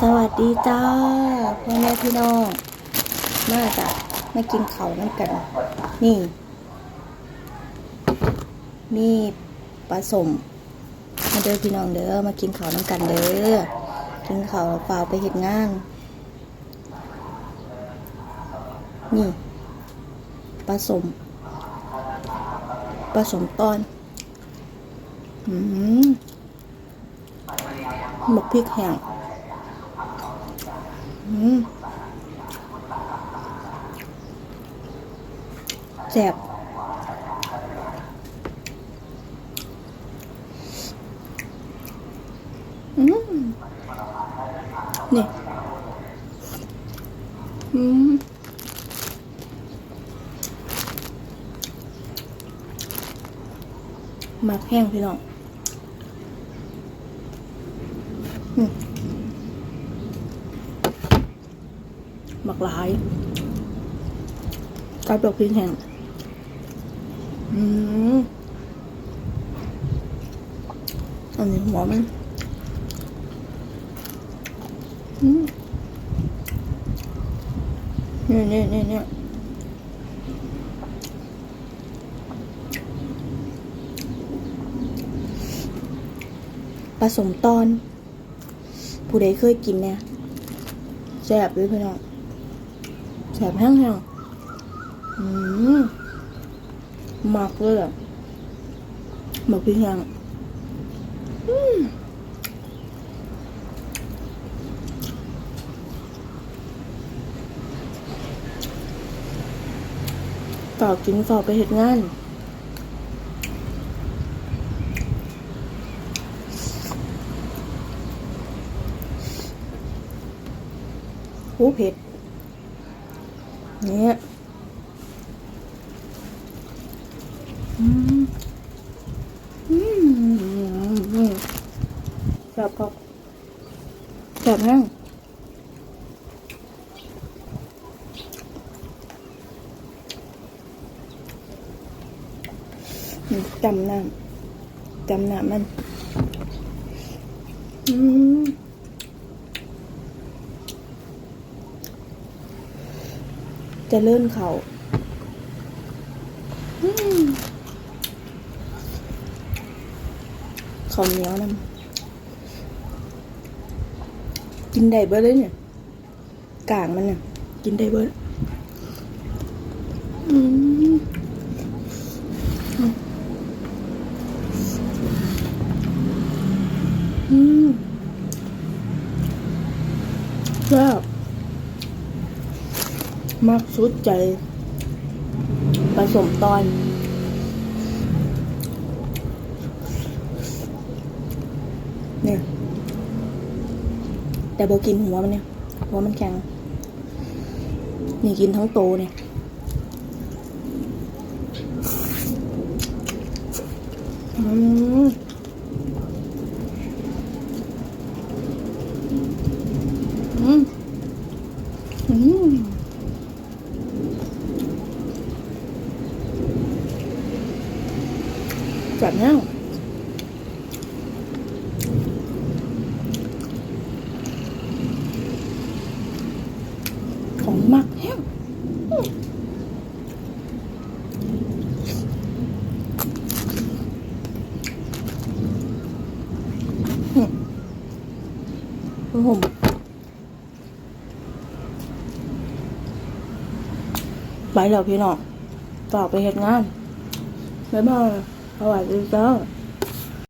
สวัสดีจ้าพ่อแม่พี่น้อง มาจ้ะมากินเขาวน้ำกัน นี่ มีปลาสมมาเด้อพี่น้องเด้อมากินเขาวน้ำกันเด้อกินเขาเปล่าไปเห็ดงาน นี่ปลาสมปลาสมตอนอืมหมกพริกแห้ง แซ่บอืมนี่อืมหมักแห้งพี่น้อง อืม หมักหลายกลายเป็นพริกแห้งอืมอันนี้หัวมันอืมนี่นี่นี่นี่ผสมตอน ผู้ใดเคยกินเนี่ยแซ่บเลยพี่น้อง แสบแห้งแห้งอืมหมักเลยอะหมักพริกแห้งอืมฝากกินฝากไปเห็ดงานหูเผ็ด นี่ยอืมอืมแซ่บครับแซ่บแห้งจำน้ำจำน้ำมัน อืม จะเลื่อนเขาอืมข้าวเหนียวนำกินได้เบิดเลยเนี่ยกางมันเนี่ยกินได้เบิดอืมอืมแซ่บ มากสุดใจ ผสมตอน เนี่ย แต่โบกินหัวมันเนี่ยหัวมันแข็ง นี่กินทั้งโตเนี่ยอืมอืมอืม แบบนี้ของมักแห้งผมไปแล้วพี่น้องต่อไปเหตุงานบ๊ายบาย สวัสดีจ้า